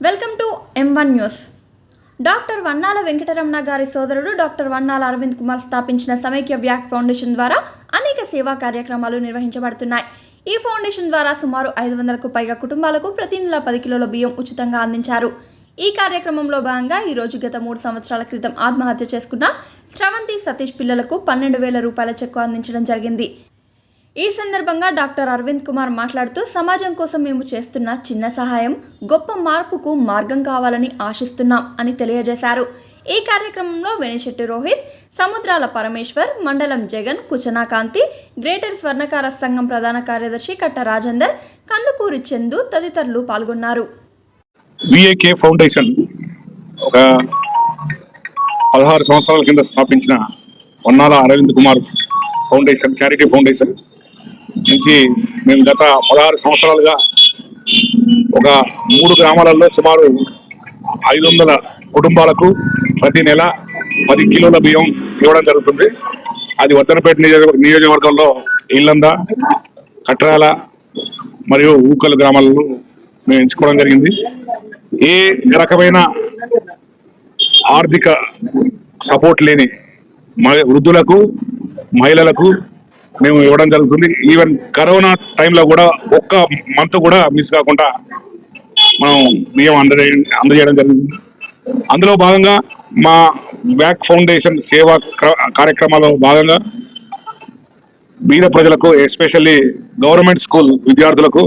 Welcome to M one news doctor Vannala Venkataramana గారి సోదరుడు doctor Vannala Arvind Kumar స్థాపించిన సమైక్య వ్యాక్ ఫౌండేషన్ ద్వారా అనేక సేవా కార్యక్రమాలు నిర్వహించబడుతున్నాయి. ఈ ఫౌండేషన్ ద్వారా సుమారు ఐదు వందలకు పైగా కుటుంబాలకు ప్రతి నెల పది కిలోల బియ్యం ఉచితంగా అందించారు. ఈ కార్యక్రమంలో భాగంగా ఈరోజు గత మూడు సంవత్సరాల క్రితం ఆత్మహత్య చేసుకున్న స్రవంతి సతీష్ పిల్లలకు పన్నెండు వేల రూపాయల చెక్కు అందించడం జరిగింది. ఈ సందర్భంగా డాక్టర్ అరవింద్ కుమార్ మాట్లాడుతూ సమాజం కోసం మేము చేస్తున్న చిన్న సహాయం గొప్ప మార్పుకు మార్గం కావాలని ఆశిస్తున్నాం అని తెలియజేశారు. ఈ కార్యక్రమంలో వెనిశెట్టి రోహిత్ సముద్రాల పరమేశ్వర్ మండలం జగన్ కుచనాకాంతి గ్రేటర్ స్వర్ణకార సంఘం ప్రధాన కార్యదర్శి కట్ట రాజేందర్ కందుకూరి చందు తదితరులు పాల్గొన్నారు. విఏకే ఫౌండేషన్ ఒక పదహారు సంవత్సరాల కింద స్థాపించిన Vannala Aravind Kumar foundation charity foundation. నుంచి మేము గత పదహారు సంవత్సరాలుగా ఒక మూడు గ్రామాలలో సుమారు ఐదు వందల కుటుంబాలకు ప్రతి నెల పది కిలోల బియ్యం ఇవ్వడం జరుగుతుంది. అది వద్దనపేట నియోజక నియోజకవర్గంలో ఇల్లంద కట్రాల మరియు ఊకలు గ్రామాలను మేము ఎంచుకోవడం జరిగింది. ఏ రకమైన ఆర్థిక సపోర్ట్ లేని వృద్ధులకు మహిళలకు మేము ఇవ్వడం జరుగుతుంది. ఈవెన్ కరోనా టైంలో కూడా ఒక్క మంత్ కూడా మిస్ కాకుండా మనం బియ్యం అందజే అందజేయడం జరిగింది. అందులో భాగంగా మా బ్యాక్ ఫౌండేషన్ సేవా కార్యక్రమాల్లో భాగంగా బీద ప్రజలకు ఎస్పెషల్లీ గవర్నమెంట్ స్కూల్ విద్యార్థులకు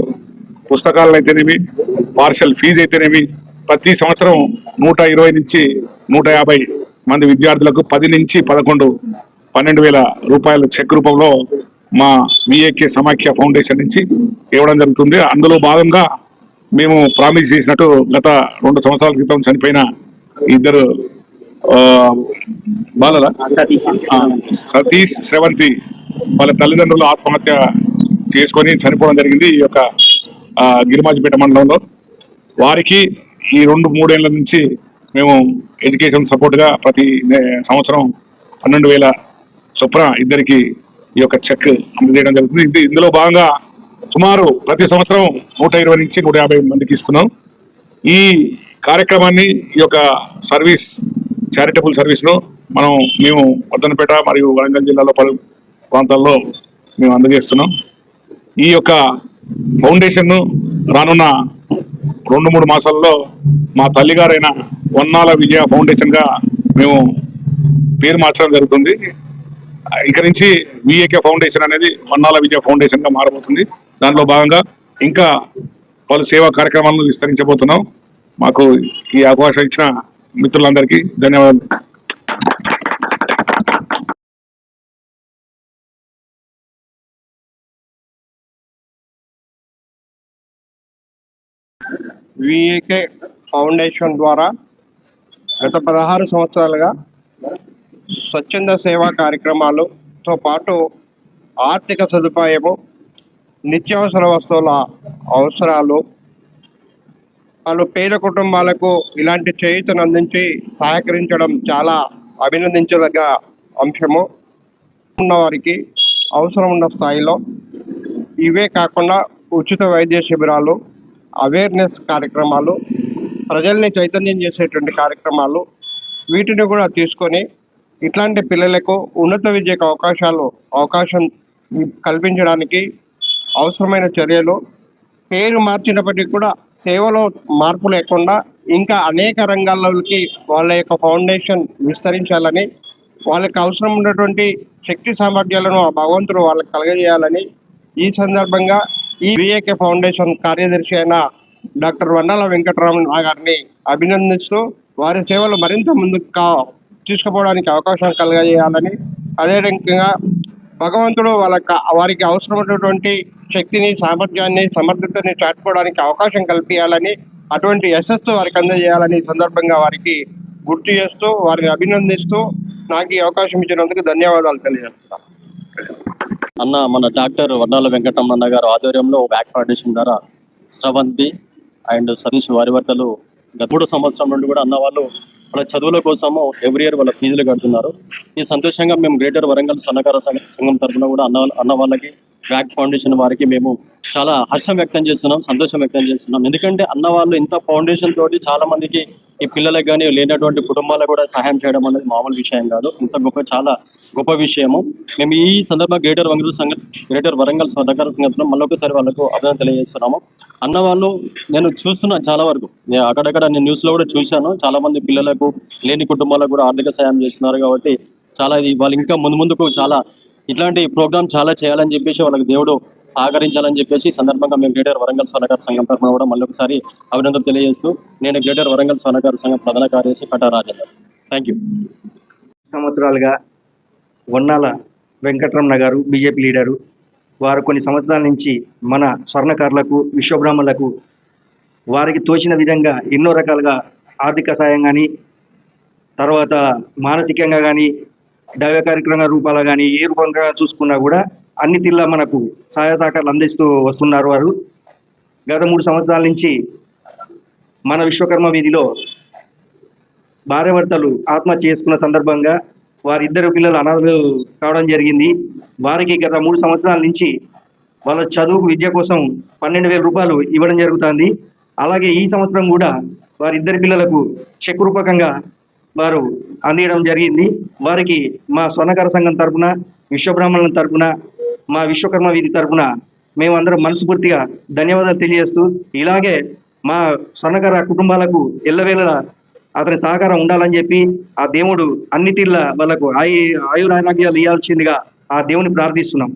పుస్తకాలు అయితేనేమి పార్షల్ ఫీజు అయితేనేమి ప్రతి సంవత్సరం నూట ఇరవై నుంచి నూట యాభై మంది విద్యార్థులకు పది నుంచి పదకొండు పన్నెండు వేల రూపాయల చెక్ రూపంలో మా విఏకే సమాఖ్య ఫౌండేషన్ నుంచి ఇవ్వడం జరుగుతుంది. అందులో భాగంగా మేము ప్రామిస్ చేసినట్టు గత రెండు సంవత్సరాల క్రితం చనిపోయిన ఇద్దరు బాలల సతీష్ శ్రవంతి వాళ్ళ తల్లిదండ్రులు ఆత్మహత్య చేసుకొని చనిపోవడం జరిగింది ఈ యొక్క ఆ, గిరిమాజిపేట మండలంలో. వారికి ఈ రెండు మూడేళ్ళ నుంచి మేము ఎడ్యుకేషన్ సపోర్ట్గా ప్రతి సంవత్సరం పన్నెండు వేల చొప్పున ఇద్దరికి ఈ యొక్క చెక్ అందజేయడం జరుగుతుంది. ఇది ఇందులో భాగంగా సుమారు ప్రతి సంవత్సరం నూట ఇరవై నుంచి నూట యాభై మందికి ఇస్తున్నాం. ఈ కార్యక్రమాన్ని ఈ యొక్క సర్వీస్ చారిటబుల్ సర్వీస్ను మనం మేము వర్ధనపేట మరియు వరంగల్ జిల్లాలో పలు ప్రాంతాల్లో మేము అందజేస్తున్నాం. ఈ యొక్క ఫౌండేషన్ను రానున్న రెండు మూడు మాసాల్లో మా తల్లిగారైన వన్నాల విజయ ఫౌండేషన్గా మేము పేరు మార్చడం జరుగుతుంది. ఇక నుంచి విఏకే ఫౌండేషన్ అనేది మన్నాల విజయ ఫౌండేషన్గా మారబోతుంది. దానిలో భాగంగా ఇంకా పలు సేవా కార్యక్రమాలను విస్తరించబోతున్నాం. మాకు ఈ అవకాశం ఇచ్చిన మిత్రులందరికీ ధన్యవాదాలు. విఏకే ఫౌండేషన్ ద్వారా గత పదహారు సంవత్సరాలుగా స్వచ్ఛంద సేవా కార్యక్రమాలతో పాటు ఆర్థిక సదుపాయము నిత్యావసర వస్తువుల అవసరాలు వాళ్ళు పేద కుటుంబాలకు ఇలాంటి చేయుతను అందించి సహకరించడం చాలా అభినందించదగ్గ అంశము. ఉన్నవారికి అవసరం ఉన్న స్థాయిలో ఇవే కాకుండా ఉచిత వైద్య శిబిరాలు అవేర్నెస్ కార్యక్రమాలు ప్రజల్ని చైతన్యం చేసేటువంటి కార్యక్రమాలు వీటిని కూడా తీసుకొని ఇట్లాంటి పిల్లలకు ఉన్నత విద్యకు అవకాశాలు అవకాశం కల్పించడానికి అవసరమైన చర్యలు. పేరు మార్చినప్పటికీ కూడా సేవలో మార్పు లేకుండా ఇంకా అనేక రంగాల్లోకి వాళ్ళ యొక్క ఫౌండేషన్ విస్తరించాలని వాళ్ళకి అవసరం ఉన్నటువంటి శక్తి సామర్థ్యాలను ఆ భగవంతుడు వాళ్ళకి కలగజేయాలని ఈ సందర్భంగా ఈ విఏకే ఫౌండేషన్ కార్యదర్శి అయిన డాక్టర్ వన్నాల వెంకటరామన్ గారిని అభినందిస్తూ వారి సేవలు మరింత ముందుకు కా తీసుకుపోవడానికి అవకాశం కలగజేయాలని అదే రకంగా భగవంతుడు వాళ్ళ వారికి అవసరమైనటువంటి శక్తిని సామర్థ్యాన్ని సమర్థతని చాటుకోవడానికి అవకాశం కల్పించాలని అటువంటి యశస్సు వారికి అందజేయాలని సందర్భంగా వారికి గుర్తు చేస్తూ వారిని అభినందిస్తూ నాకు ఈ అవకాశం ఇచ్చినందుకు ధన్యవాదాలు తెలియజేస్తున్నాను. అన్న మన డాక్టర్ వడ్డాల వెంకటరమణ గారు ఆధ్వర్యంలో బ్యాక్ ఫౌండేషన్ ద్వారా స్రవంతి అండ్ సతీష్ వారి వర్తలు గత మూడు సంవత్సరం నుండి కూడా అన్న వాళ్ళు వాళ్ళ చదువుల కోసము ఎవ్రీ ఇయర్ వాళ్ళ ఫీజులు కడుతున్నారు. ఈ సంతోషంగా మేము గ్రేటర్ వరంగల్ సన్నకార సంఘ- సంఘం తరఫున కూడా అన్న అన్న వాళ్ళకి బ్యాక్ ఫౌండేషన్ వారికి మేము చాలా హర్షం వ్యక్తం చేస్తున్నాం సంతోషం వ్యక్తం చేస్తున్నాం. ఎందుకంటే అన్న వాళ్ళు ఇంత ఫౌండేషన్ తోటి చాలా మందికి ఈ పిల్లలకు కానీ లేనటువంటి కుటుంబాలకు కూడా సహాయం చేయడం అనేది మామూలు విషయం కాదు. ఇంత గొప్ప చాలా గొప్ప విషయము. మేము ఈ సందర్భంగా గ్రేటర్ వరంగల్ సంఘం గ్రేటర్ వరంగల్ సహకార సంఘంలో మళ్ళొకసారి వాళ్ళకు అభినందన తెలియజేస్తున్నాము. అన్న వాళ్ళు నేను చూస్తున్నా చాలా వరకు. నేను అక్కడక్కడ నేను న్యూస్లో కూడా చూశాను. చాలా మంది పిల్లలకు లేని కుటుంబాలకు కూడా ఆర్థిక సాయం చేస్తున్నారు కాబట్టి చాలా ఇది వాళ్ళు ఇంకా ముందు ముందుకు చాలా ఇట్లాంటి ప్రోగ్రామ్ చాలా చేయాలని చెప్పేసి వాళ్ళకి దేవుడు సహకరించాలని చెప్పేసి సందర్భంగా మేము గ్రేటర్ వరంగల్ సహకార సంఘం తరఫున కూడా మళ్ళీ ఒకసారి అభినందన తెలియజేస్తూ నేను గ్రేటర్ వరంగల్ సహకార సంఘం ప్రధాన కార్యదర్శి కటా థ్యాంక్ యూ సంవత్సరాలుగా వన్నాల వెంకటరమణ గారు బీజేపీ లీడరు వారు కొన్ని సంవత్సరాల నుంచి మన స్వర్ణకారులకు విశ్వబ్రాహ్మణులకు వారికి తోచిన విధంగా ఎన్నో రకాలుగా ఆర్థిక సాయం కానీ తర్వాత మానసికంగా కానీ దైవ కార్యక్రమ రూపాల కానీ ఏ రూపంగా చూసుకున్నా కూడా అన్ని తిల్లా మనకు సహాయ సహకారాలు అందిస్తూ వస్తున్నారు వారు. గత మూడు సంవత్సరాల నుంచి మన విశ్వకర్మ వీధిలో భార్యభర్తలు ఆత్మహత్య చేసుకున్న సందర్భంగా వారిద్దరు పిల్లలు అనాథలు కావడం జరిగింది. వారికి గత మూడు సంవత్సరాల నుంచి వాళ్ళ చదువుకు విద్య కోసం పన్నెండు వేల రూపాయలు ఇవ్వడం జరుగుతుంది. అలాగే ఈ సంవత్సరం కూడా వారిద్దరి పిల్లలకు చెక్ రూపకంగా వారు అందించడం జరిగింది. వారికి మా స్వర్ణకార సంఘం తరపున విశ్వబ్రాహ్మణుల తరపున మా విశ్వకర్మ వీధి తరపున మేమందరం మనస్ఫూర్తిగా ధన్యవాదాలు తెలియజేస్తూ ఇలాగే మా స్వర్ణకార కుటుంబాలకు ఎల్లవేళలా అతని సహకారం ఉండాలని చెప్పి ఆ దేవుడు అన్ని తీర్ల వాళ్ళకు ఆయు ఆయురారోగ్యాలు ఇవ్వాల్సిందిగా ఆ దేవుని ప్రార్థిస్తున్నాం.